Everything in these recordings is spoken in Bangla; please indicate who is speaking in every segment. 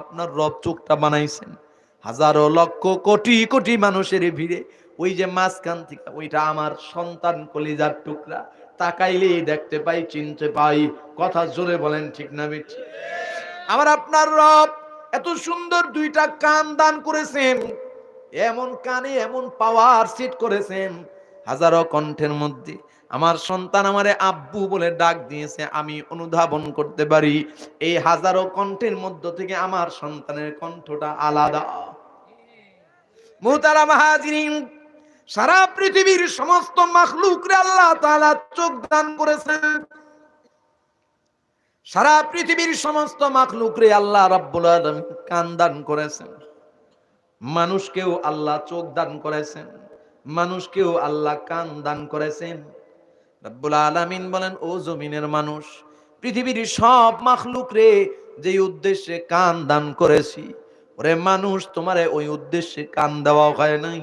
Speaker 1: আপনার রব চোখটা বানাইছেন। হাজারো লক্ষ কোটি কোটি মানুষের ভিড়ে ওই যে মাঝখান থেকে, ওইটা আমার সন্তান কলিজার টুকরা। তাকাইলেই দেখতে পাই, চিনতে পাই। কথা জোরে বলেন, ঠিক না বেঠি আমার আপনার রব এত সুন্দর দুইটা কান দান করেছেন। এমন কানে এমন পাওয়ার সিট করেছেন। হাজারো কণ্ঠের মধ্যে আমার সন্তান আমারে আব্বু বলে ডাক দিয়েছে, আমি অনুধাবন করতে পারি। এই হাজারো কণ্ঠের মধ্য থেকে আমার সন্তানের কণ্ঠটা আলাদা। মুহতারা মাহাজিরিন, সারা পৃথিবীর সমস্ত মাখলুকরে আল্লাহ তাআলা চোখ দান করেছেন। সারা পৃথিবীর সমস্ত মাখলুকরে আল্লাহ রাব্বুল আলামিন কান দান করেছেন। মানুষকেও আল্লাহ চোখ দান করেছেন। মানুষকেও আল্লাহ কান দান করেছেন। রব্বুল আলামিন বলেন, ও জমিনের মানুষ, পৃথিবীর সব মাখলুক রে যে উদ্দেশ্যে কান দান করেছি, ওরে মানুষ, তোমারে ওই উদ্দেশ্যে কান দেওয়া হয় নাই।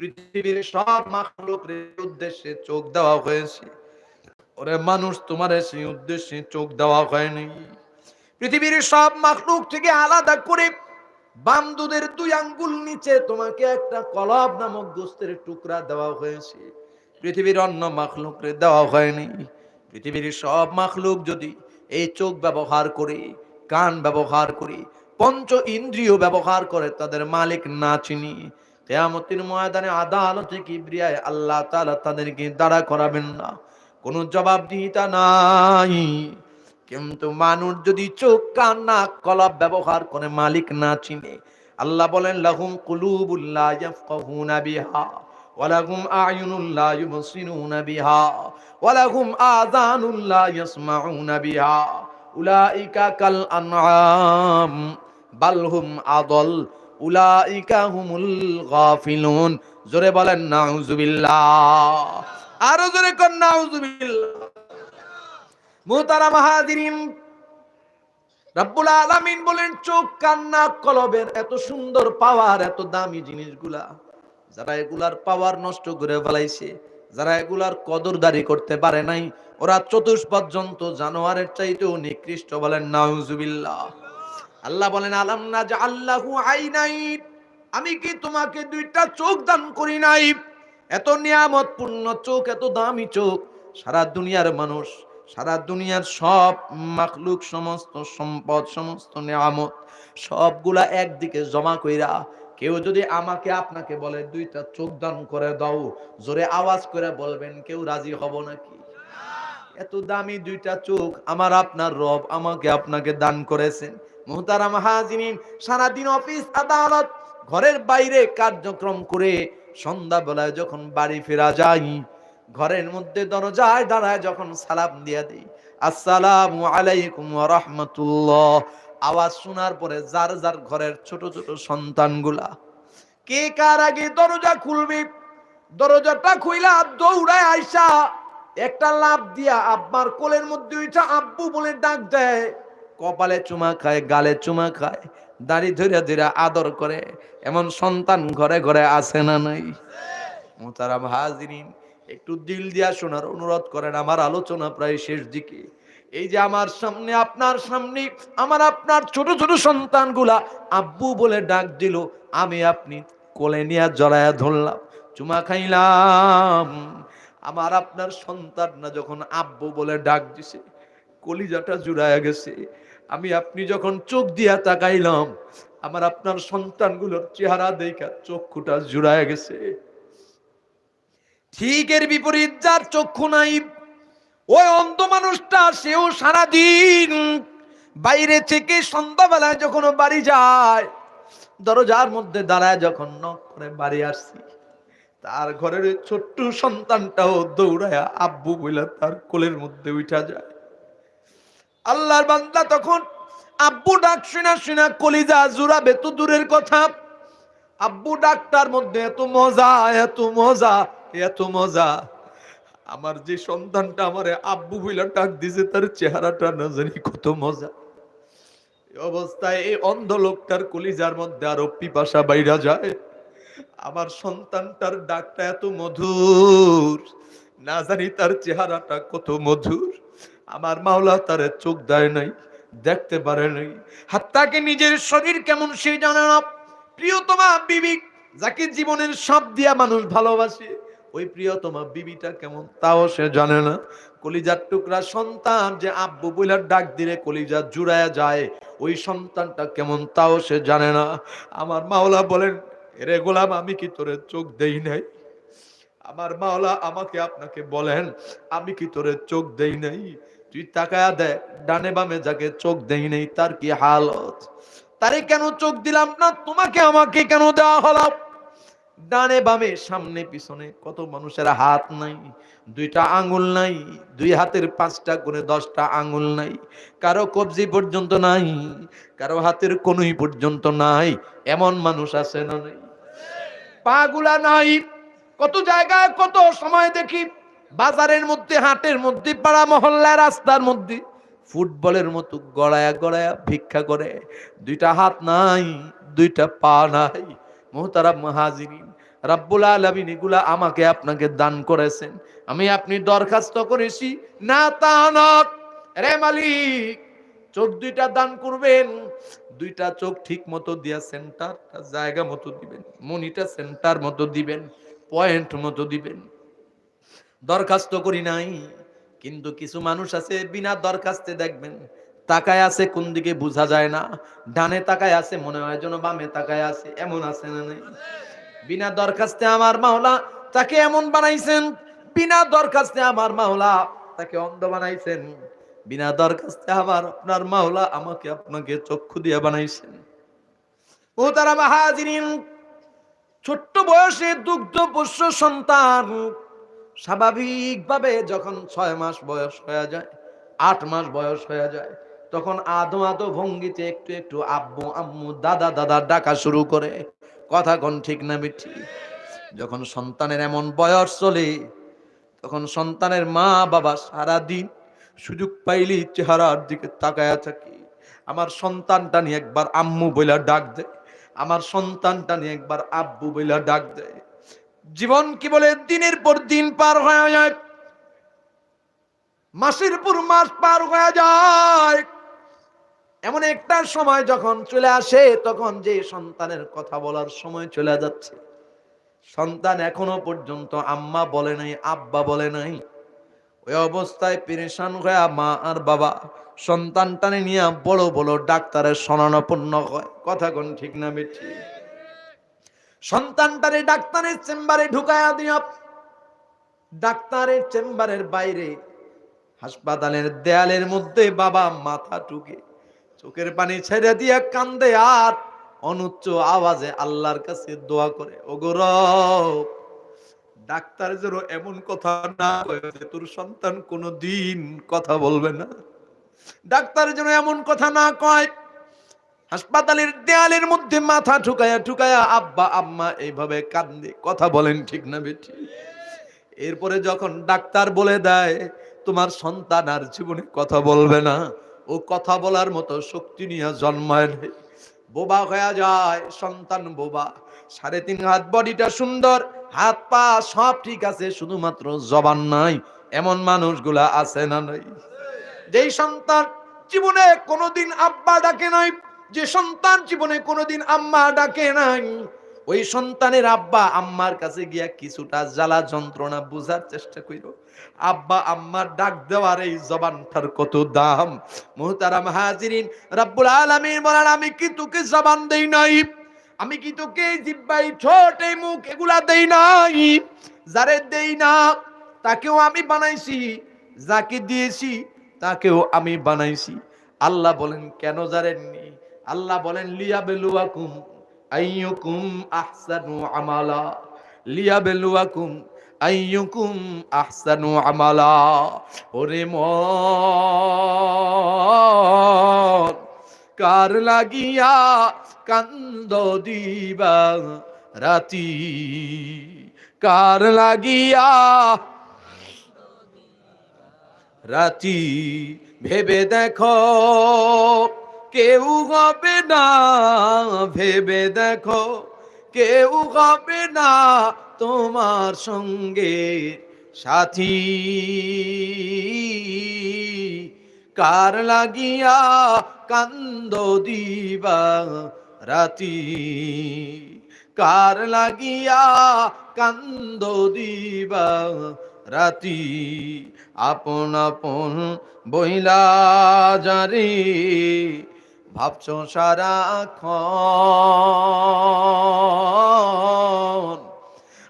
Speaker 1: পৃথিবীর সব মাখলুক রে উদ্দেশ্যে চোখ দেওয়া হয়েছে, ওরে মানুষ, তোমারে সেই উদ্দেশ্যে চোখ দেওয়া হয়নি পৃথিবীর সব মাখলুক থেকে আলাদা করে বাম দুই আঙ্গুল নিচে তোমাকে একটা কলব নামক গোস্তের টুকরা দেওয়া হয়েছে। পৃথিবীর অন্য মাখলুকরে দেওয়া হয়নি। পৃথিবীর সব মাখলুক যদি এই চোখ ব্যবহার করে, কান ব্যবহার করে, পঞ্চ ইন্দ্রিয় ব্যবহার করে তাদের মালিক না চিনি, কেয়ামতির ময়দানে আদালতে কিবরিয়ায় আল্লাহ তালা তাদেরকে দাঁড়া করাবেন না। কোনো জবাবদিহিতা নাই। কিন্তু মানুষ যদি চোখ, কান, নাক, কলব ব্যবহার করে মালিক না চিনে, আল্লাহ বলেন, লাহুম কুলুবুল্লাহ বিহা। ওয়ালাহুম আয়ুনুল্লাহ ইউবসিরুনা বিহা, ওয়ালাহুম আযানুল্লাহ ইয়াসমাউনা বিহা। উলাইকা কাল আনআম আদল, উলাইকা হুমুল জোরে বলেন, নাউজুবিল্লাহ। আরও জোরে কর, নাউজুবিল্লাহ। মুহতারা মাহাদিরিন রব্বুল আলামিন বলেন, চোখ কান্না কলবের এত সুন্দর পাওয়ার, এত দামি জিনিসগুলা। যারা এগুলার পাওয়ার নষ্ট করে ফেলাইছে, যারা এগুলার কদরদারি করতে পারে নাই, ওরা চতুষ্পদ জন্তু, জানোয়ারের চাইতেও নিকৃষ্ট বলেন নাউজুবিল্লাহ। আল্লাহ বলেন, আলাম না যে আল্লাহু আইনাইন? আমি কি তোমাকে দুইটা চোখ দান করি নাই? এত নিয়ামত পূর্ণ চোখ, এত দামি চোখ, সারা দুনিয়ার মানুষ, সারা দুনিয়ার সব মাখলুক সমস্ত সম্পদ, সমস্ত নিয়ামত, সবগুলা একদিকে জমা কইরা কেউ যদি আমাকে, আপনাকে বলে, দুইটা চোখ দান করে দাও, জোরে আওয়াজ করে বলবেন, কেউ রাজি হব নাকি? এত দামি দুইটা চোখ আমার আপনার রব আমাকে আপনাকে দান করেছেন। মোহতারাম হাজিনিন সারাদিন অফিস, আদালত, ঘরের বাইরে কার্যক্রম করে সন্ধ্যাবেলায় যখন বাড়ি ফেরা যাই, ঘরের মধ্যে দরজায়, দাঁড়ায় যখন সালাম দিয়ে দিই, আসসালামু আলাইকুম রাহমাতুল্লাহ। আওয়াজ শোনার পরে যার যার ঘরের ছোট ছোট সন্তানগুলা, কে কার আগে দরজা খুলবে? দরজাটা খুইলা দৌড়ায় আইসা একটা লাভ দিয়া আব্বার কোলের মধ্যে ওইটা আব্বু বলে ডাক দেয়। কপালে চুমা খায়, গালে চুমা খায়, দাড়ি ধরে ধরে আদর করে, এমন সন্তান ঘরে ঘরে আসে না নাই? মোতারাম হাজিরিন, একটু দিল দিয়া শোনার অনুরোধ করেন। আমার আলোচনা প্রায় শেষ দিকে। এই যে আমার সামনে, আপনার সামনে, আমার আপনার ছোট ছোট সন্তানগুলা আব্বু বলে ডাক দিল, আমি আপনি কোলে নিয়ে জড়ায়া ধরলাম, চুমা খাইলাম। আমার আপনার সন্তান না যখন আব্বু বলে ডাক দিছে, কলিজাটা জুড়ায়া গেছে। আমি আপনি যখন চোখ দিয়া তাকাইলাম, আমার আপনার সন্তানগুলোর চেহারা দেখা চক্ষুটা জুড়ায়া গেছে। ঠিক এর বিপরীত যার চক্ষু নাই ওই অন্ধ মানুষটা, সেও সারাদিন বাইরে থেকে সন্ধ্যাবেলায় যখন বাড়ি যায়, দরজার মধ্যে দাঁড়ায় যখন নক করে বাড়ি আসছি। তার ঘরের ছোট্ট সন্তানটাও দৌড়ায় আব্বু বইলা তার কোলের মধ্যে উঠা যায়। আল্লাহর বান্দা তখন আব্বু ডাক শুনা শুনা কলিজা জুড়াবে তো দূরের কথা। আব্বু ডাকটার মধ্যে এত মজা এত মজা এত মজা। আমার যে সন্তানটা আমারে আব্বু বইলা ডাক দিছে, তার চেহারাটা না জানি কত মজা। অবস্থায় এই অন্ধ লোকটার কলিজার মধ্যে আরও পিপাসা বাইরা যায়। আমার সন্তানটার ডাকটা এত মধুর, না জানি তার চেহারাটা কত মধুর। আমার মাওলা তার চোখ দেয় নাই, দেখতে পারে নাই। হাত্তাকে নিজের শরীর কেমন সে জানে না। প্রিয়তমা বিবি, যাকে জীবনের সব দিয়া মানুষ ভালোবাসে। ওই প্রিয়তমা বিবিটা কেমন? তাও সে জানে না। কলিজার টুকরা সন্তান যে আব্বু বইলার ডাক দিলে কলিজা জুড়ায়া যায়। ওই সন্তানটা কেমন? তাও সে জানে না। আমার মাওলা বলেন রে গোলাম, আমি কি তোরে চোখ দেই নাই? আমার মাওলা আমাকে আপনাকে বলেন, আমি কি তোরে চোখ দেই নাই? তুই তাকায়া দেখ, ডানে বামে যাকে চোখ দেই নাই, তার কি হালত? তারে কেন চোখ দিলাম না? তোমাকে আমাকে কেন দেওয়া হলো? ডানে বামে, সামনে পিছনে কত মানুষের হাত নাই, দুইটা আঙ্গুল নাই, দুই হাতের পাঁচটা করে দশটা আঙ্গুল নাই, কারও কবজি পর্যন্ত নাই, কারও হাতের কোনুই পর্যন্ত নাই, এমন মানুষ আছে না নাই। পাগুলা নাই, কত জায়গায় কত সময় দেখি, বাজারের মধ্যে, হাটের মধ্যে, পাড়া মহল্লা রাস্তার মধ্যে, ফুটবলের মতো গড়ায়া গড়ায়া ভিক্ষা করে, দুইটা হাত নাই, দুইটা পা নাই মোহতারা মহাজিরিন। রাব্বুল আলামিন এগুলা আমাকে আপনাকে দান করেছেন। আমি আপনি দরখাস্ত করেছি। না তা রে মালিক, চোখ দুইটা দান করবেন। দুইটা চোখ ঠিক মতো দিয়া সেন্টারটা জায়গা মতো দিবেন। মনিটা সেন্টার মতো দিবেন। পয়েন্ট মতো দিবেন। দরখাস্ত করি নাই, কিন্তু কিছু মানুষ আছে বিনা দরখাস্তে দেখবেন। তাকায় আছে কোন দিকে বোঝা যায় না। ডানে তাকায় আছে, মনে হয় যেন বামে তাকায় আছে। এমন আছে না নাই? বিনা দরখাস্তে আমার মাওলা তাকে এমন বানাইছেন, বিনা দরখাস্তে আমার মাওলা তাকে অন্ধ বানাইছেন, বিনা দরখাস্তে আমার আপনার মাওলা আমাকে আপনাকে চক্ষু দিয়ে বানাইছেন। ও তারা মাহাজিরিন, ছোট্ট বয়সে দুগ্ধ পোষ্য সন্তান, স্বাভাবিকভাবে যখন ছয় মাস বয়স হয়ে যায়, আট মাস বয়স হয়ে যায়, তখন আদো আদো ভঙ্গিতে একটু একটু আব্বু, আম্মু, দাদা দাদা ডাকা শুরু করে। কথা কোন ঠিক না বিঠি যখন সন্তানের এমন বয়স চলে, তখন সন্তানের মা বাবা সারা দিন সুযোগ পাইলেই চেহারার দিকে তাকায়া থাকি। আমার সন্তানটা নিয়ে একবার আম্মু বইলা ডাক দেয়, আমার সন্তানটা নিয়ে একবার আব্বু বইলা ডাক দেয়। জীবন কি বলে দিনের পর দিন পার হয়ে যায়? মাসের পর মাস পার হয়ে যায়। এমন একটা সময় যখন চলে আসে, তখন যে সন্তানের কথা বলার সময় চলে যাচ্ছে। সন্তান এখনও পর্যন্ত আম্মা বলে নাই, আব্বা বলে নাই। ওই অবস্থায় পেরেশান হয়ে মা আর বাবা সন্তানটানে নিয়ে বড় বড় ডাক্তারের শরণাপন্ন হয়। কথা কোন ঠিক না বেঠি সন্তানটারে ডাক্তারের চেম্বারে ঢুকায়া দিয়া ডাক্তারের চেম্বারের বাইরে হাসপাতালের দেয়ালের মধ্যে বাবা মাথা টুকে চোখের পানি ছেড়ে দিয়ে কান্দে আর অনুচ্চ আওয়াজে আল্লাহর কাছে দোয়া করে। ও ওগর ডাক্তার যেন এমন কথা না তোর সন্তান কোনো দিন কথা বলবে না। ডাক্তার যেন এমন কথা না কয়, হাসপাতালের দেয়ালের মধ্যে মাথা ঠুকায়া ঠুকায়া আব্বা, আম্মা এইভাবে কান্দে। কথা বলেন ঠিক না বেটি এরপরে যখন ডাক্তার বলে দেয়, তোমার সন্তান আর জীবনে কথা বলবে না। ও কথা বলার মতো শক্তি নিয়ে জন্মায় বোবা হয়ে যায়, সন্তান বোবা। সাড়ে তিন হাত বডিটা সুন্দর, হাত পা সব ঠিক আছে, শুধুমাত্র জবান নাই। এমন মানুষগুলা আছে না নাই? যেই সন্তান জীবনে কোনোদিন আব্বা ডাকে নাই, যে সন্তান জীবনে কোনোদিন আম্মা ডাকে নাই ওই সন্তানের আব্বা আম্মার কাছে গিয়া কিছুটা জ্বালা যন্ত্রণা বুঝার চেষ্টা কইর আব্বা, আম্মার ডাক দেওয়ার এই জবানটার কত দাম? মুহতারাম হাজিরিন, রাব্বুল আলামিন বলেন, আমি কি তোকে জবান দেই নাই? আমি কি তোকে জিব্বাই ঠোঁট, এই মুখ এগুলা দেই নাই? যারে দেই না, তাকেও আমি বানাইছি। যাকে দিয়েছি, তাকেও আমি বানাইছি। আল্লাহ বলেন, কেন জানেননি? আল্লাহ বলেন লিয়া বেলুয়াকুম আইয়ুকুম আহসানু আমালা লিয়া বেলুয়াকুম আইয়ুকুম আহসানু আমালা। ওরে মন, কার লাগিয়া কান্দ দিবা রাতি? কার লাগিয়া রাতি? ভেবে দেখো। কেউ হবে না, ভেবে দেখো। কেউ হবে না তোমার সঙ্গে সাথী। কার লাগিয়া কান্দ দিবা রাতি? কার লাগিয়া কান্দ দিবা রাতি? আপন আপন বইলা জারি ভাবছ সারা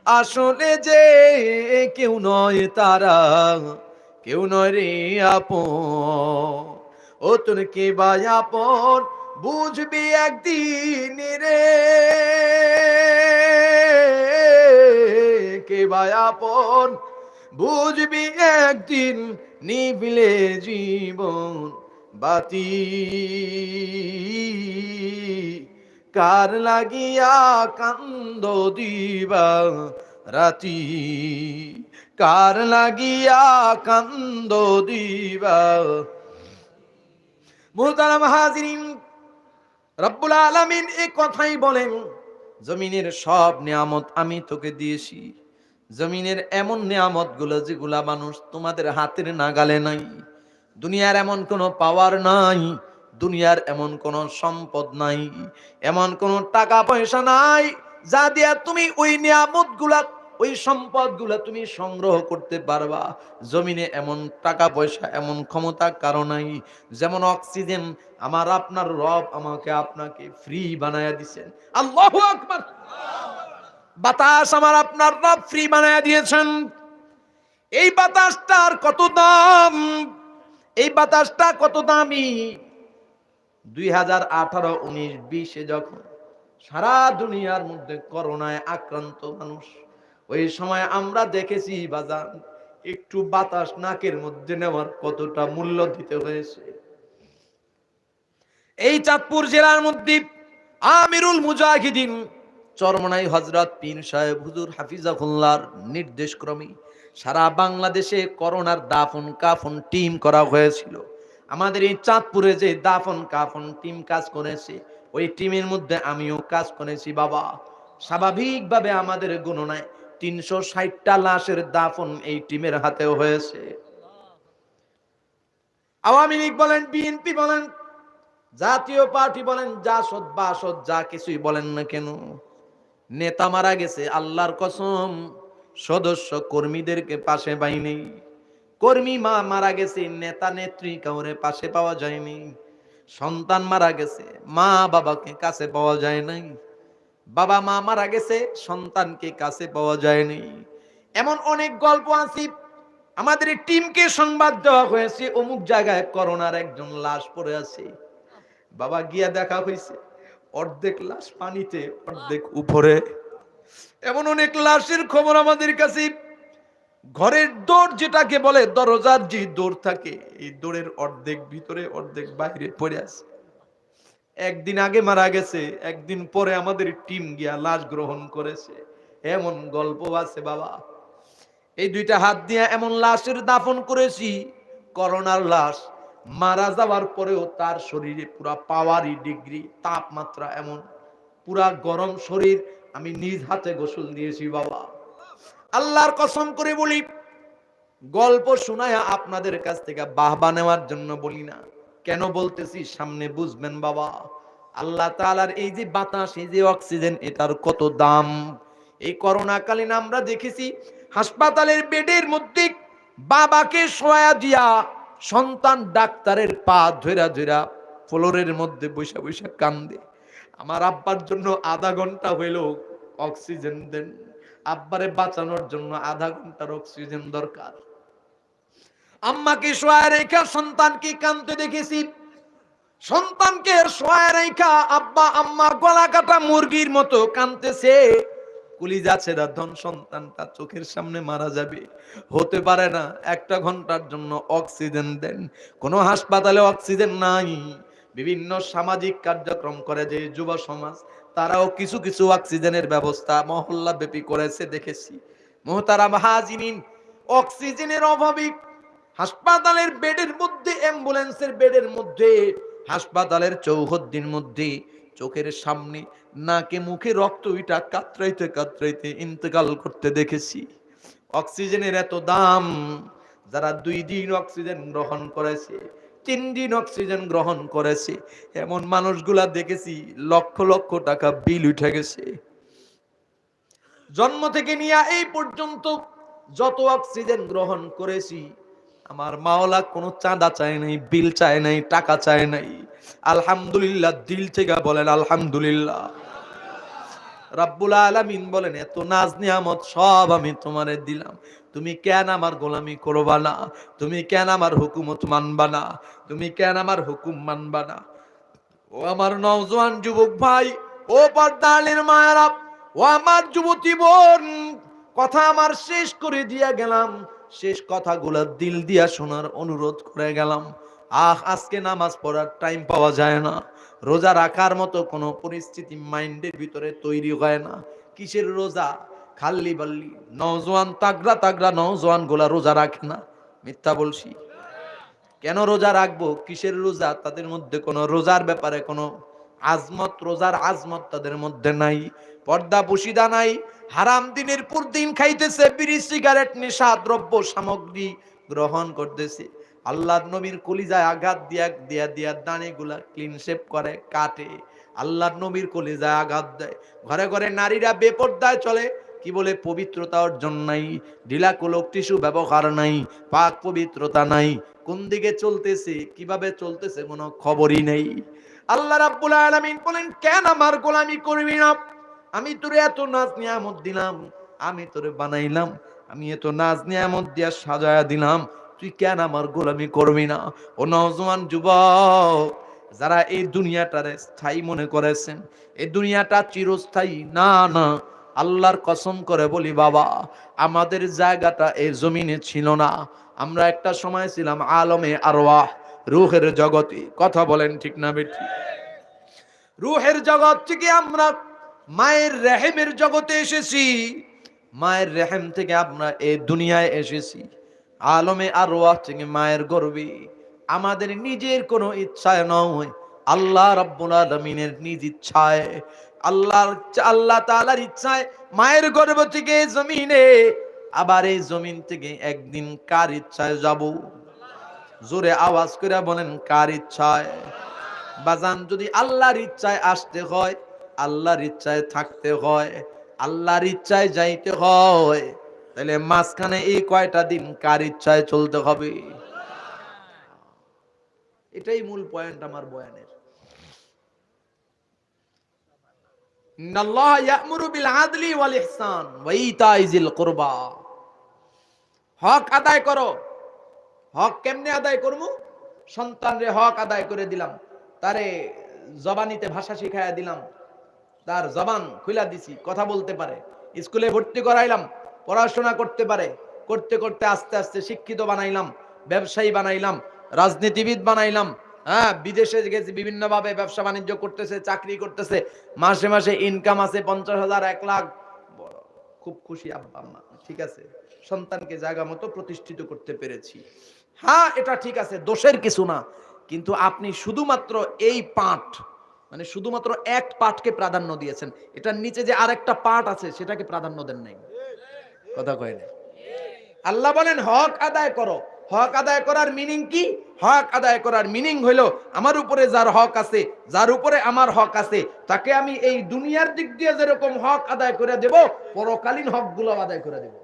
Speaker 1: আসলে যে কেউ নয় তারা, কেউ নয় রে আপন। ও তোর কে আপন, বুঝবি একদিন রে। কে আপন, বুঝবি একদিন নিবিলে জীবন। বাতি। কার লাগিয়া কান্দ দিবা রাতি? কার লাগিয়া কান্দ দিবা? মুহতারাম হাজিরিন রব্বুল আলামিন এই কথাই বলেন, জমিনের সব নিয়ামত আমি তোকে দিয়েছি। জমিনের এমন নিয়ামতগুলো যেগুলা মানুষ তোমাদের হাতের নাগালে নাই। দুনিয়ার এমন কোনো পাওয়ার নাই, দুনিয়ার এমন কোন সম্পদ নাই, এমন কোন টাকা পয়সা নাই, যা দিয়া তুমি ওই নিয়ামতগুলা ওই সম্পদগুলা তুমি সংগ্রহ করতে পারবা। জমিনে এমন টাকা পয়সা, এমন ক্ষমতা কারও নাই। যেমন অক্সিজেন আমার আপনার রব আমাকে আপনাকে ফ্রি বানায়া দিছেন। আল্লাহ আকবার! বাতাস আমার আপনার রব ফ্রি বানায়া দিয়েছেন। এই বাতাসটার কত দাম? এই বাতাসটা কত দামি? দুই হাজার আঠারো, উনিশ, বিশে যখন সারা দুনিয়ার মধ্যে করোনায় আক্রান্ত মানুষ, ওই সময় আমরা দেখেছি বাজার একটু বাতাস নাকের মধ্যে নেওয়ার কতটা মূল্য দিতে হয়েছে। এই চাঁদপুর জেলার মধ্যে আমিরুল মুজাহিদিন, চরমনাই হজরত পীর সাহেব হুজুর হাফিজাহুল্লার নির্দেশ ক্রমে সারা বাংলাদেশে করোনার দাফন কাফন টিম করা হয়েছিল। আমাদের এই চাঁদপুরে যে দাফন কাফন টিম কাজ করেছে, ওই টিমের মধ্যে আমিও কাজ করেছি বাবা। স্বাভাবিকভাবে আমাদের গণনায় তিনশো ষাটটা লাশের দাফন এই টিমের হাতেও হয়েছে। আওয়ামী লীগ বলেন, বিএনপি বলেন, জাতীয় পার্টি বলেন, যা সৎ বা সৎ যা কিছুই বলেন না কেন। নেতা মারা গেছে, আল্লাহর কসম। সদস্য কর্মীদেরকে পাশে পাইনি। কর্মী মা মারা গেছে, নেতা, নেত্রী কাউরে পাশে পাওয়া যায়নি। সন্তান মারা গেছে, মা বাবাকে কাছে পাওয়া যায় নাই। বাবা মা মারা গেছে, সন্তানকে কাছে পাওয়া যায়নি। এমন অনেক গল্প আছে। আমাদের টিমকে সংবাদ দেওয়া হয়েছে, অমুক জায়গায় করোনার একজন লাশ পড়ে আছে। বাবা গিয়া দেখা হয়েছে অর্ধেক লাশ পানিতে, অর্ধেক উপরে। এমন অনেক লাশের খবর আমাদের কাছে। ঘরের দৌড় যেটাকে বলে, দরজার যে দৌড় থাকে, এই দৌড়ের অর্ধেক ভিতরে, অর্ধেক বাইরে পড়ে আছে। একদিন আগে মারা গেছে, একদিন পরে আমাদের টিম গিয়া লাশ গ্রহণ করেছে। এমন গল্প আছে বাবা। এই দুইটা হাত দিয়ে এমন লাশের দাফন করেছি, করোনার লাশ। মারা যাওয়ার পরেও তার শরীরে পুরা পাওয়ারি ডিগ্রি তাপমাত্রা এমন। পুরা গরম শরীর আমি নিজ হাতে গোসল দিয়েছি, বাবা। আল্লাহর কসম করে বলি, গল্প শোনায়া আপনাদের কাছ থেকে বাহবা নেওয়ার জন্য বলি না। কেন বলতেছি, সামনে বুঝবেন, বাবা। আল্লাহ তাআলার এই যে বাতাস, এই যে অক্সিজেন, এটার কত দাম। এই করোনাকালীন আমরা দেখেছি, হাসপাতালের বেডের মধ্যে বাবাকে শোয়া দিয়া সন্তান ডাক্তারের পা ধৈরা ধৈরা ফ্লোরের মধ্যে বৈশা বৈশা কান্দে। আমার আব্বার জন্য আধা ঘণ্টা হইল অক্সিজেন দেন। আব্বারে বাঁচানোর জন্য আধা ঘণ্টার অক্সিজেন দরকার। আম্মাকে শোয়া রেখা, সন্তানকে কানতে দেখেছি। সন্তানকে শোয়া রেখা, আব্বা, আম্মা গলা কাটা মুরগির মতো কানতেছে। কুলিজা ছেড়া ধন সন্তানটা চোখের সামনে মারা যাবে। হতে পারে না, একটা ঘণ্টার জন্য অক্সিজেন দেন। কোনো হাসপাতালে অক্সিজেন নাই। বিভিন্ন সামাজিক কার্যক্রম করে যে যুব সমাজ। তারাও কিছু কিছু অক্সিজেনের ব্যবস্থা মহল্লা ব্যাপী করেছে, দেখেছি। মোহতারাম হাজিনিন অক্সিজেনের অভাবে হাসপাতালের বেডের মধ্যে, অ্যাম্বুলেন্সের বেডের মধ্যে, হাসপাতালের চৌহদ্দির মধ্যে, চোখের সামনে, নাকে মুখে রক্ত ওইটা কাতরাইতে কাতরাইতে ইন্তেকাল করতে দেখেছি। অক্সিজেনের এত দাম, যারা দুই দিন অক্সিজেন গ্রহণ করেছে তিন দিন অক্সিজেন গ্রহণ করেছে। এমন মানুষগুলা দেখেছি, লক্ষ লক্ষ টাকা বিল উঠে গেছে। জন্ম থেকে নিয়ে এই পর্যন্ত যত অক্সিজেন গ্রহণ করেছি, আমার মাওলা কোনো চাঁদা চায় নাই, বিল চায় নাই, টাকা চায় নাই। আলহামদুলিল্লাহ, দিল থেকে বলেন আলহামদুলিল্লাহ। রাব্বুল আলামিন বলেন, এত নাজ নিয়ামত সব আমি তোমারে দিলাম। তুমি কেন আমার গোলামি করবা না? তুমি কেন আমার হুকুমত মানবা না? তুমি কেন আমার হুকুম মানবা না? ও আমার নওজোয়ান যুবক ভাই, ও পর্দালের মায়েরা, ও আমার যুবতী বোন, কথা আমার শেষ করে দিয়া গেলাম। শেষ কথাগুলো দিল দিয়া শোনার অনুরোধ করে গেলাম। আহ, আজকে নামাজ পড়ার টাইম পাওয়া যায় না। রোজা রাখার মতো কোনো পরিস্থিতি মাইন্ডের ভিতরে তৈরি হয় না। কিসের রোজা? খাল্লি বাল্লি, নওজোয়ান তাগড়া তাগড়া, নওজোয়ান গোলা রোজা রাখে না। মিথ্যা বলছি। কেন রোজা রাখব? কিসের রোজা? তাদের মধ্যে কোনো রোজার ব্যাপারে কোনো আজমত, রোজার আজমত তাদের মধ্যে নাই। পর্দা পুশিদা নাই। হারাম দিনের পর দিন খাইতেছে, বিড়ি, সিগারেট, নেশা, দ্রব্য, সামগ্রী গ্রহণ করতেছে। আল্লাহ নবীর কলিজায় আঘাত দিয়া দিয়া দিয়া দানিগুলা ক্লিন শেপ করে, কাটে। আল্লাহ নবীর কলিজায় আঘাত দেয়। ঘরে ঘরে নারীরা বেপর্দায় চলে কি বলে? পবিত্রতা অর্জন নাই। ঢিলা কোলক টিস্যু ব্যবহার নাই। পাক পবিত্রতা নাই। কোন দিকে চলতেছে? কীভাবে চলতেছে কোনো খবরই নেই। আল্লাহ রাব্বুল আলামিন বলেন, কেন আমার গোলামি করবি না? আমি তোরে এত নাজ নিয়ামত দিলাম। আমি তোরে বানাইলাম। আমি এত নাজ নিয়ামত দিয়া সাজায়া দিলাম। তুই কেন আমার গোলামি করবি না? ও নওজোয়ান যুবক, যারা এই দুনিয়াটারে স্থায়ী মনে করেছেন, এই দুনিয়াটা চিরস্থায়ী, না না আল্লাহর কসম করে বলি, বাবা, আমাদের জায়গাটা এই জমিনে ছিল না। আমরা একটা সময় ছিলাম আলমে আরওয়াহ, রুহের জগতে। কথা বলেন ঠিক না বেটি রুহের জগৎ থেকে আমরা মায়ের রেহেমের জগতে এসেছি। মায়ের রেহেম থেকে আমরা এই দুনিয়ায় এসেছি। আলমে আরওয়াহ থেকে মায়ের গর্বে। আমাদের নিজের কোনো ইচ্ছায় নয়। আল্লাহ রাব্বুল আলামিনের নিজ ইচ্ছায় আল্লাহর আল্লাহ তাআলার ইচ্ছায় মায়ের গর্ভ থেকে জমিনে, আবার এই জমিন থেকে একদিন কার ইচ্ছায় যাব? জোরে আওয়াজ করে বলেন, কার ইচ্ছায়? বাজান, যদি আল্লাহর ইচ্ছায় আসতে হয়, আল্লাহর ইচ্ছায় থাকতে হয়, আল্লাহর ইচ্ছায় যাইতে হয়, তাহলে মাঝখানে এই কয়টা দিন কার ইচ্ছায় চলতে হবে? এটাই মূল পয়েন্ট আমার বয়ানের ইন্নাল্লাহ ইয়া'মুরু বিল আদলি ওয়াল ইহসান ওয়া ইতাই যিল কুরবা হক আদায় হক কেমনে আদায় করব হক আদায় করে দিলাম। তারে জবানিতে ভাষা দিলাম। তার জবান খুলা দিছি, কথা বলতে পারে। স্কুলে ভর্তি করাইলাম, পড়াশোনা করতে পারে। করতে করতে আস্তে আস্তে শিক্ষিত বানাইলাম, ব্যবসায়ী বানাইলাম, রাজনীতিবিদ বানাইলাম হ্যাঁ বিদেশে গেছে বিভিন্ন ভাবে ব্যবসা বাণিজ্য করতেছে, চাকরি করতেছে, মাসে মাসে ইনকাম আছে পঞ্চাশ হাজার, এক লাখ। খুব খুশি আব্বা আম্মা ঠিক আছে? সন্তানকে জায়গা মতো প্রতিষ্ঠিত করতে পেরেছি। হ্যাঁ এটা ঠিক আছে, দোষের কিছু না। কিন্তু আপনি শুধুমাত্র এই পাঠ মানে শুধুমাত্র এক পাঠকে প্রাধান্য দিয়েছেন। এটার নিচে যে আরেকটা পাঠ আছে, সেটাকে প্রাধান্য দেন নাই। কথা কয় না আল্লাহ বলেন, হক আদায় করো। হক আদায় করার মিনিং কি? হক আদায় করার মিনিং হইল আমার উপরে যার হক আছে, যার উপরে আমার হক আছে, তাকে আমি এই দুনিয়ার দিক দিয়ে যেরকম হক আদায় করে দেব, পরকালীন হকগুলো আদায় করে দেব।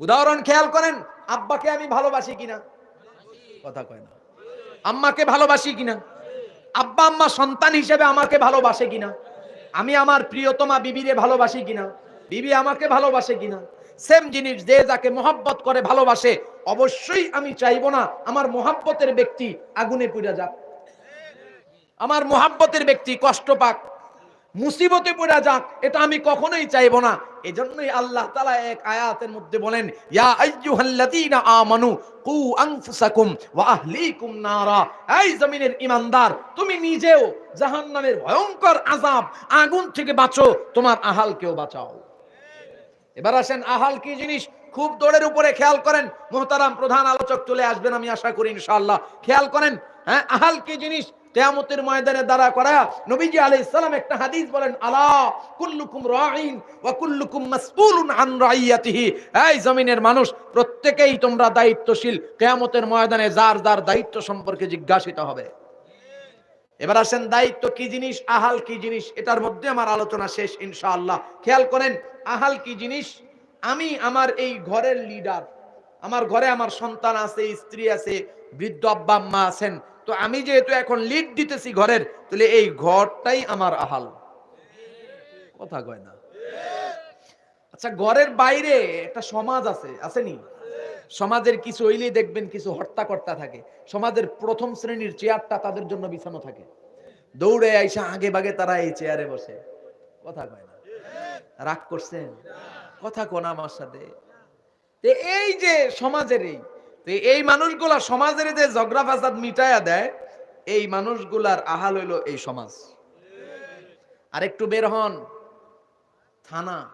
Speaker 1: উদাহরণ খেয়াল করেন, আব্বাকে আমি ভালোবাসি কিনা? কথা কয় না। আম্মাকে ভালোবাসি কিনা? আব্বা আম্মা সন্তান হিসেবে আমাকে ভালোবাসে কিনা? আমি আমার প্রিয়তমা বিবিরে ভালোবাসি কিনা? বিবি আমাকে ভালোবাসে কিনা? সেম জিনিস যে যাকে মোহাব্বত করে, ভালোবাসে, অবশ্যই আমি চাইব না। আমার মোহাব্বতের ব্যক্তি আগুনে পুড়ে যাক। আমার মোহাব্বতের ব্যক্তি কষ্ট পাক, মুসিবতে পড়ে যাক, এটা আমি কখনোই চাইব না। এজন্যই আল্লাহ তাআলা এক আয়াতের মধ্যে বলেন, ইয়া আইয়ুহাল্লাযীনা আমানু কু আনফুসাকুম ওয়া আহলিকুম নারা। এই জমিনের ঈমানদার তুমি নিজেও জাহান্নামের ভয়ঙ্কর আযাব, আগুন থেকে বাঁচো, তোমার আহালকেও বাঁচাও। এবার আসেন, আহাল কি জিনিস? খুব দৌড়ের উপরে খেয়াল করেন। মোহতারাম প্রধান আলোচক চলে আসবেন, আমি আশা করি ইনশাআল্লাহ। খেয়াল করেন হ্যাঁ আহাল কি জিনিস? ময়দানে করা। নবীজি একটা হাদিস বলেন, আলা কুল্লুকুম রাঈন ওয়া কুল্লুকুম মাসউলুন আন রাইয়াতিহি। এই জমিনের মানুষ, প্রত্যেকেই তোমরা দায়িত্বশীল। কেয়ামতের ময়দানে যার যার দায়িত্ব সম্পর্কে জিজ্ঞাসিত হবে। এবার আসেন, দায়িত্ব কি জিনিস, আহাল কি জিনিস, এটার মধ্যে আমার আলোচনা শেষ, ইনশাআল্লাহ। খেয়াল করেন, আহাল কি জিনিস? আমি আমার এই ঘরের লিডার আমার ঘরে আমার সন্তান আছে, স্ত্রী আছে, বৃদ্ধ আব্বা আম্মা আছেন, তো আমি যেহেতু এখন লিড দিতেছি ঘরের, তাহলে এই ঘরটাই আমার আহাল। কথা কয় না? আচ্ছা ঘরের বাইরে একটা সমাজ আছে আসেনি সমাজের কিছু হইলেই দেখবেন কিছু হর্তাকর্তা থাকে। সমাজের প্রথম শ্রেণির চেয়ারটা তাদের জন্য বিছানো থাকে। দৌড়ে আইসা আগে বাগে তারা এই চেয়ারে বসে। কথা কয় না। রাগ করছেন? কথা কোন আমার সাথে। এই যে সমাজের এই এই মানুষগুলা সমাজের যে ঝগড়া মিটায়া দেয়, এই মানুষগুলার আহাল হইল এই সমাজ। আর একটু বের হন। থানা।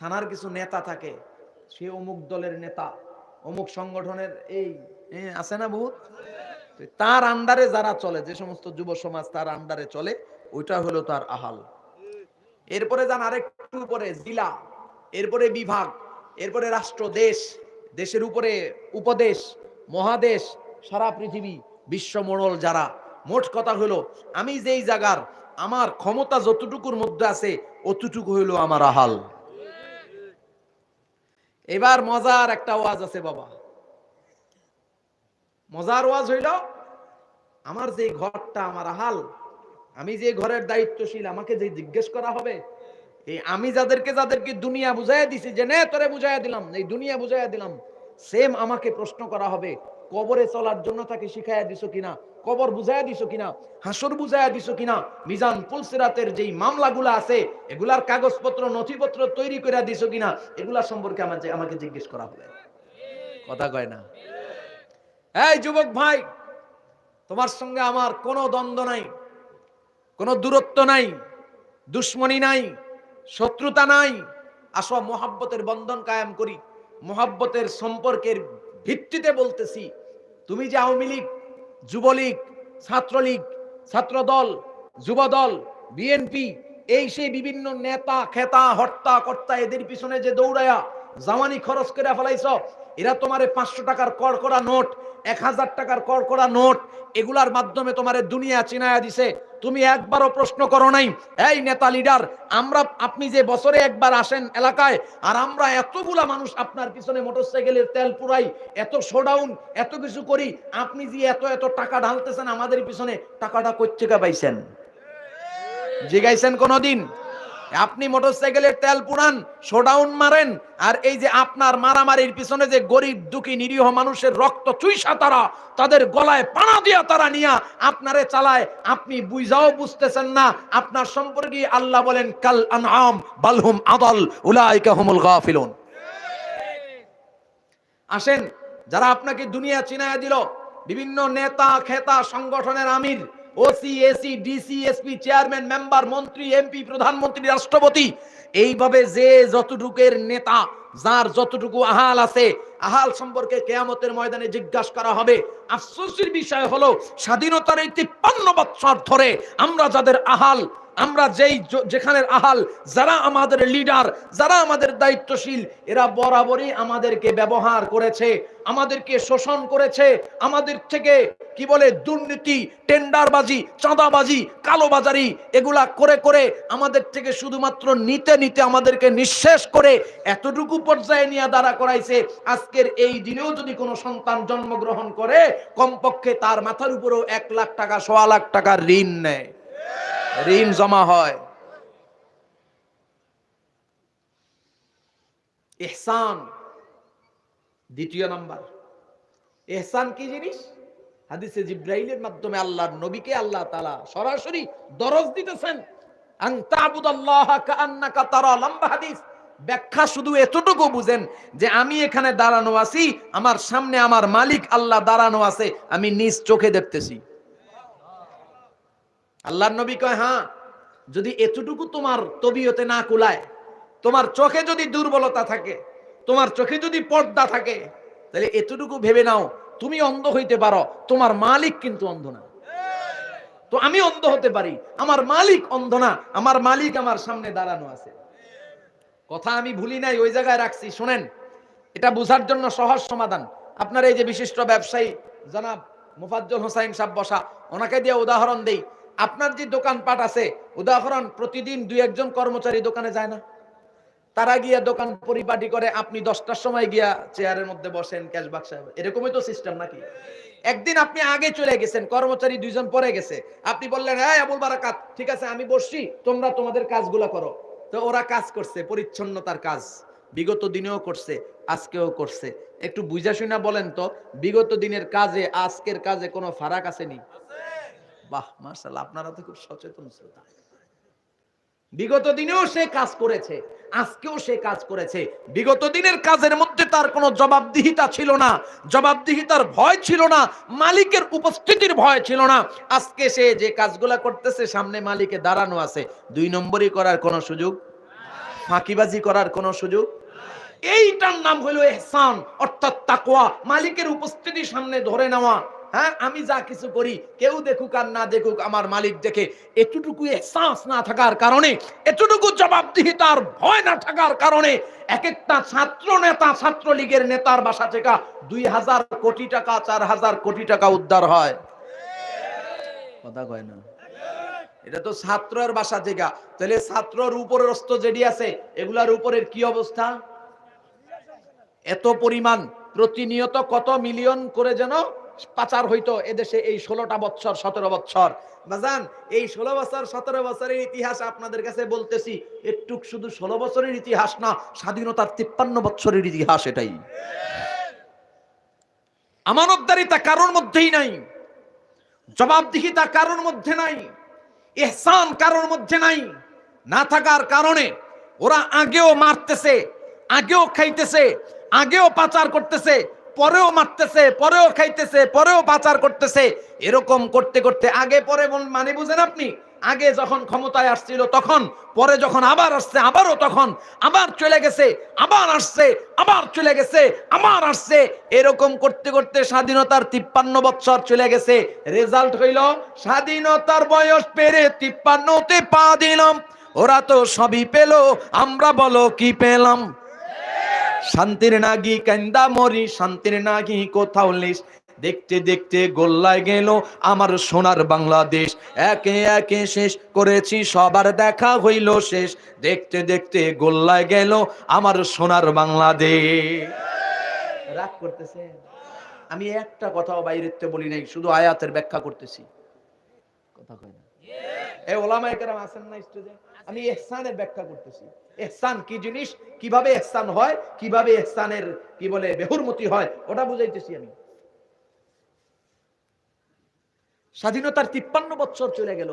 Speaker 1: থানার কিছু নেতা থাকে। সে অমুক দলের নেতা। অমুক সংগঠনের এই আছে না বহুত? তার আন্ডারে যারা চলে, যে সমস্ত যুব সমাজ তার আন্ডারে চলে, ওইটা হলো তার আহাল। এরপরে যান আরেকটু উপরে, জেলা, এরপরে বিভাগ, এরপরে রাষ্ট্র, দেশ, দেশের উপরে উপদেশ, মহাদেশ, সারা পৃথিবী বিশ্বমণ্ডল যারা। মোট কথা হলো, আমি যেই জায়গার আমার ক্ষমতা যতটুকুর মধ্যে আছে, অতটুকু হইল আমার আহাল। এবার মজার একটা ওয়াজ আছে বাবা। মজার ওয়াজ হইল, আমার যে ঘরটা, আমার আহাল, আমি যে ঘরের দায়িত্বশীল, আমাকে যে জিজ্ঞেস করা হবে, এই আমি যাদেরকে যাদেরকে দুনিয়া বুঝাইয়া দিছি, যে নে তোরে বুঝাইয়া দিলাম, এই দুনিয়া বুঝাইয়া দিলাম সেম আমাকে প্রশ্ন করা হবে কবরে চলার জন্য তাকে শিখাইয়া দিছো কিনা? কবর বুঝাইয়া দিছো কিনা? হাসর বুঝাইয়া দিছো কিনা? মিজান পুলসিরাতের যেই মামলাগুলো আছে, এগুলার কাগজপত্র, নথিপত্র তৈরি করে দিছো কিনা? এগুলা সম্পর্কে আমাকে আমাকে জিজ্ঞেস করা হবে। কথা কয় না? এই যুবক ভাই, তোমার সঙ্গে আমার কোনো দ্বন্দ্ব নাই, কোনো দূরত্ব নাই, দুশ্মনী নাই, শত্রুতা নাই। আসো, মোহাব্বতের বন্ধন কায়েম করি। মোহাব্বতের সম্পর্কের ভিত্তিতে বলতেছি। তুমি যে আওয়ামী লীগ, যুবলীগ, ছাত্রলীগ, ছাত্রদল, যুবদল, বিএনপি, এই সেই বিভিন্ন নেতা, খেতা, হর্তা, কর্তা এদের পিছনে যে দৌড়ায়া, জামানি খরচ করে ফেলাইছ, এরা তোমারে পাঁচশো টাকার কর করা নোট এক হাজার টাকার কর করা নোট, এগুলার মাধ্যমে তোমার দুনিয়া চিনায়া দিছে। তুমি একবারও প্রশ্ন করো নাই, এই নেতা লিডার, আমরা, আপনি যে বছরে একবার আসেন এলাকায়, আর আমরা এতগুলা মানুষ আপনার পিছনে মোটরসাইকেলের তেল পুরাই, এত শোডাউন, এত কিছু করি, আপনি যে এত এত টাকা ঢালতেছেন আমাদের পিছনে, টাকাটা কোথেকে পাইছেন? জিগাইছেন কোনদিন? আপনি মোটরসাইকেলের তেল পুরান, শোডাউন মারেন, আর এই যে আপনার মারামারির পিছনে যে গরিব, দুঃখী, নিরীহ মানুষের রক্ত চুইসা তারা, তাদের গলায় পানা দিয়া তারা নিয়া আপনারে চালায়, আপনি বুঝাও বুঝতেছেন না, আপনার সম্পর্কে আল্লাহ বলেন, কাল আনআম বালহুম আদল, উলাইকা হুমুল গাফিলুন। আসেন, যারা আপনাকে দুনিয়া চিনায়া দিল, বিভিন্ন নেতা, খেতা, সংগঠনের আমির OC AC DC SP chairman member মন্ত্রী এমপি প্রধানমন্ত্রী, রাষ্ট্রপতি, এইভাবে যে যতটুকের নেতা, যার যতটুকু আহাল আছে, আহাল সম্পর্কে কেয়ামতের ময়দানে জিজ্ঞাসা করা হবে। আফসোসের বিষয় হলো, স্বাধীনতার এই তিপ্পান্ন বৎসর ধরে আমরা যাদের আহাল আমরা যেই যেখানের আহাল, যারা আমাদের লিডার যারা আমাদের দায়িত্বশীল, এরা বরাবরই আমাদেরকে ব্যবহার করেছে, আমাদেরকে শোষণ করেছে, আমাদের থেকে, কি বলে, দুর্নীতি, টেন্ডারবাজি, চাঁদাবাজি, কালোবাজারি, এগুলা করে করে আমাদের থেকে শুধুমাত্র নিতে নিতে আমাদেরকে নিঃশেষ করে এতটুকু পর্যায়ে নিয়ে দাঁড়া করাইছে। আজকের এই দিনেও যদি কোনো সন্তান জন্মগ্রহণ করে, কমপক্ষে তার মাথার উপরেও এক লাখ টাকা, সোয়া লাখ টাকার ঋণ নেয়। ঋণ জমা হয়। এহসান, দ্বিতীয় নাম্বার। এহসান কি জিনিস? হাদিসে জিব্রাইলের মাধ্যমে আল্লাহর নবীকে আল্লাহ তালা সরাসরি দরজ দিতেছেন। ব্যাখ্যা শুধু এতটুকু বুঝেন যে আমি এখানে দাঁড়ানো আছি, আমার সামনে আমার মালিক আল্লাহ দাঁড়ানো আছে, আমি নিজ চোখে দেখতেছি। আল্লাহর নবী কয় হ্যাঁ যদি এতটুকু তোমার তবিয়তে না কুলায় তোমার চোখে যদি দুর্বলতা থাকে, তোমার চোখে যদি পর্দা থাকে, তাহলে এতটুকু ভেবে নাও, তুমি অন্ধ হইতে পারো, তোমার মালিক কিন্তু অন্ধ না। তো আমি অন্ধ হতে পারি, আমার মালিক অন্ধ না, আমার মালিক আমার সামনে দাঁড়ানো আছে। কথা আমি ভুলি নাই, ওই জায়গায় রাখছি, শোনেন, এটা বুঝার জন্য সহজ সমাধান। আপনার এই যে বিশিষ্ট ব্যবসায়ী, জনাব মুফাজ্জল হোসাইন সাহেব বসা, ওনাকে দিয়ে উদাহরণ দেই। আপনার যে দোকানপাট আছে, উদাহরণ, প্রতিদিন দুই একজন কর্মচারী দোকানে যায় না। তারা গিয়া দোকান পরিপাটি করে, আপনি দশটার সময় গিয়া চেয়ারের মধ্যে বসেন, ক্যাশ বাক্সে এরকমই তো সিস্টেম নাকি? একদিন আপনি আগে চলে গেছেন, কর্মচারী দুইজন পরে গেছে। আপনি বললেন হ্যাঁ আবুল বারাকাত, ঠিক আছে, আমি বসছি, তোমরা তোমাদের কাজগুলো করো। তো ওরা কাজ করছে, পরিচ্ছন্নতার কাজ। বিগত দিনেও করছে, আজকেও করছে। একটু বুঝা শুনা বলেন তো, বিগত দিনের কাজে, আজকের কাজে কোনো ফারাক আসেনি? বাহ মার্শাল্লাহ আপনারা তো খুব সচেতন শ্রোতা। বিগত দিনেও সে কাজ করেছে, আজকেও সে কাজ করেছে। বিগত দিনের কাজের মধ্যে তার কোনো জবাবদিহিতা ছিল না, জবাবদিহিতার ভয় ছিল না, মালিকের উপস্থিতির ভয় ছিল না। আজকে সে যে কাজগুলা করতেছে, সামনে মালিকে দাঁড়ানো আছে। দুই নম্বরই করার কোনো সুযোগ? ফাঁকিবাজি করার কোনো সুযোগ? এইটার নাম হলো এহসান, অর্থাৎ তাকওয়া, মালিকের উপস্থিতি সামনে ধরে নেওয়া। হ্যাঁ আমি যা কিছু করি, কেউ দেখুক আর না দেখুক, আমার মালিক দেখে এতটুকু এহসাস না থাকার কারণে, এতটুকু জবাবদিহিতার ভয় না থাকার কারণে এক একটা ছাত্র নেতা, ছাত্রলীগের নেতার বাসা থেকে দুই হাজার কোটি টাকা, চার হাজার কোটি টাকা উদ্ধার হয়। কথা কয় না? এটা তো ছাত্রের বাসা থেকে। তাহলে ছাত্রর উপরস্থ যেটি আছে, এগুলার উপরের কি অবস্থা? এত পরিমাণ প্রতিনিয়ত কত মিলিয়ন করে যেন পাচার হইতো এদেশে এই ষোলোটা বছর সতেরো বছর বাজান এই ষোলো বছর সতেরো বছরের ইতিহাস আপনাদের কাছে বলতেছি একটু শুধু ষোলো বছরের ইতিহাস না, স্বাধীনতার তিপ্পান্ন বছরের ইতিহাস এটাই। আমানতদারিতা কারোর মধ্যেই নাই, জবাবদিহিতা কারোর মধ্যে নাই এহসান কারোর মধ্যে নাই, না থাকার কারণে ওরা আগেও মারতেছে, আগেও খাইতেছে, আগেও পাচার করতেছে পরেও মারতেছে, পরেও খাইতেছে, পরেও পাচার করতেছে। এরকম করতে করতে আগে পরে মানে বুঝেন আপনি? আগে যখন ক্ষমতায় আসছিল তখন, পরে যখন আবার আসছে, আবারও তখন, আবার চলে গেছে, আবার আসছে, আবার চলে গেছে, আবার আসছে। এরকম করতে করতে স্বাধীনতার তিপ্পান্ন বছর চলে গেছে। রেজাল্ট হইল, স্বাধীনতার বয়স পেরে তিপ্পান্নতে পা দিলাম। ওরা তো সবই পেল, আমরা বলো কি পেলাম? শান্তির নাগি কান্দা মরি, শান্তির নাগি কোথাও লিস দেখতে দেখতে গোল্লায় গেল আমার সোনার বাংলাদেশ। একে একে শেষ করেছি, সবার দেখা হইল শেষ। দেখতে দেখতে গোল্লায় গেল আমার সোনার বাংলাদেশ। রাগ করতেছে আমি একটা কথাও বাইরেতে বলি নাই, শুধু আয়াতের ব্যাখ্যা করতেছি। কথা কয় না? এ ওলামায়ে কেরাম আছেন না স্টেজে? আমি ইহসানের ব্যাখ্যা করতেছি। ইহসান কি জিনিস? কীভাবে এহসান হয়? কীভাবে এহসানের, কি বলে, বেহুরমতি হয়? ওটা বুঝাইতেছি আমি। স্বাধীনতার তিপ্পান্ন বছর চলে গেল।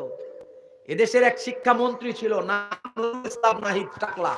Speaker 1: এদেশের এক শিক্ষামন্ত্রী ছিল নাহিদ টাকলা।